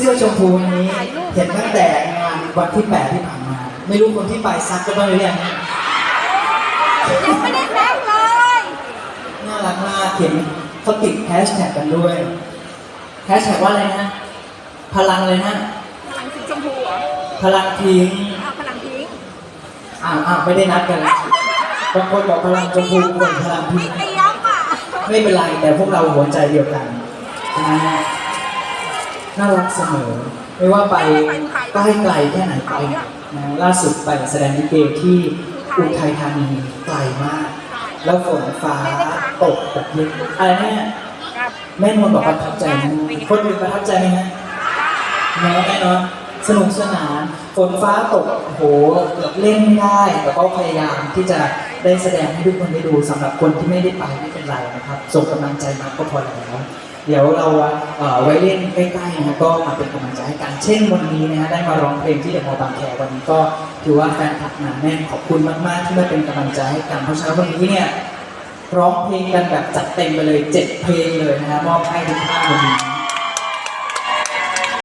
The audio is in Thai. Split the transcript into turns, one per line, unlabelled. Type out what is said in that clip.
เสื้อชมพูนี้เห็นตั้งแต่งานวันที่แปดที่ผ่านมา ไม่รู้คนที่ไปซักก็บ้างหรือยัง
ยังไม่ได้แพ็คเลย
น่ารักมากเห็นเขาติดแฮชแท็กกันด้วยแฮชแท็กว่าอะไรนะพลังเลยนะ
พลังสีชมพูเหรอ
พลังทิ้ง
อ้าวพลังพิงค์
อ้าวอ้าวไม่ได้นัดกันแล้วบางคนบอกพลังชมพูคนพลัง
ไม่
ทิ้ง
เตรียมอะ
ไม่เป็นไรแต่พวกเราหัวใจเดียวกันนะฮะ น่ารักเสมอ ไม่ว่าไปใกล้ไกลแค่ไหนไปนะล่าสุดไปแสดงลิเกที่อุทัยธานีไกลมาก แล้วฝนฟ้าตกตกเย็นอะไรเนี่ย
ครับ
แม่นวลบอกประทับใจนะคนอื่นประทับใจไหมฮะแน่แน่นอนสนุกสนานฝนฟ้าตกโอ้โหเกือบเล่นไม่ได้แต่ก็พยายามที่จะได้แสดงให้ทุกคนได้ดูสำหรับคนที่ไม่ได้ไปไม่เป็นไรนะครับส่งกำลังใจมาก็พอแล้ว เดี๋ยวเราเไว้เล่นใกล้ๆนะก็มาเป็นกำลังใจให้กันเช่นวันนี้นะฮะได้มาร้องเพลงที่เดอะมอลล์บางแควันนี้ก็ถือว่าแฟนคลับหนาแน่นขอบคุณมากๆที่มาเป็นกำลังใจให้กันเพราะฉะนั้นวันนี้เนี่ยร้องเพลงกันแบบจัดเต็มไปเลยเจ็ดเพลงเลยนะฮะมอบให้ทุกท่านวันนี้